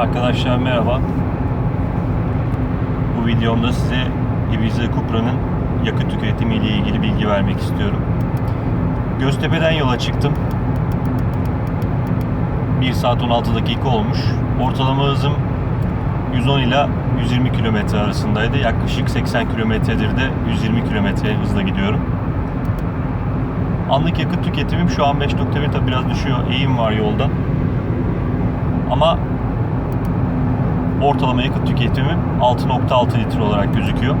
Arkadaşlar merhaba. Bu videomda size Ibiza Cupra'nın yakıt tüketimi ile ilgili bilgi vermek istiyorum. Göztepe'den yola çıktım. 1 saat 16 dakika olmuş. Ortalama hızım 110 ila 120 km arasındaydı. Yaklaşık 80 kilometredir de 120 km hızla gidiyorum. Anlık yakıt tüketimim şu an 5.1 tabi biraz düşüyor. Eğim var yolda. Ama ortalama yakıt tüketimim 6.6 litre olarak gözüküyor.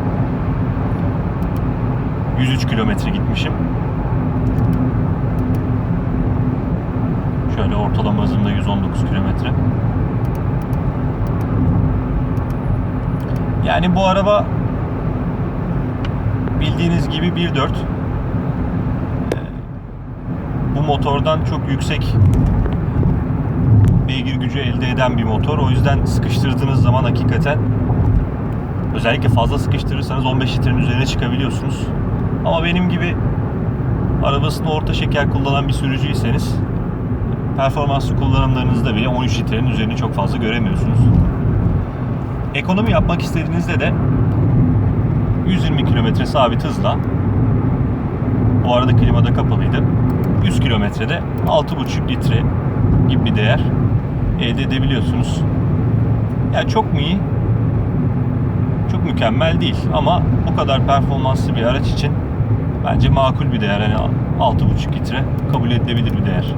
103 kilometre gitmişim. Şöyle ortalama hızımda 119 kilometre. Yani bu araba bildiğiniz gibi 1.4 Ee, bu motordan çok yüksek beygir gücü elde eden bir motor. O yüzden sıkıştırdığınız zaman hakikaten özellikle fazla sıkıştırırsanız 15 litrenin üzerine çıkabiliyorsunuz. Ama benim gibi arabasını orta şeker kullanan bir sürücüyseniz performanslı kullanımlarınızda bile 13 litrenin üzerini çok fazla göremiyorsunuz. Ekonomi yapmak istediğinizde de 120 km sabit hızla bu arada klimada kapalıydı. 100 kilometrede 6,5 litre gibi bir değer elde edebiliyorsunuz. Yani çok mu iyi? Çok mükemmel değil ama bu kadar performanslı bir araç için bence makul bir değer. Yani 6,5 litre kabul edilebilir bir değer.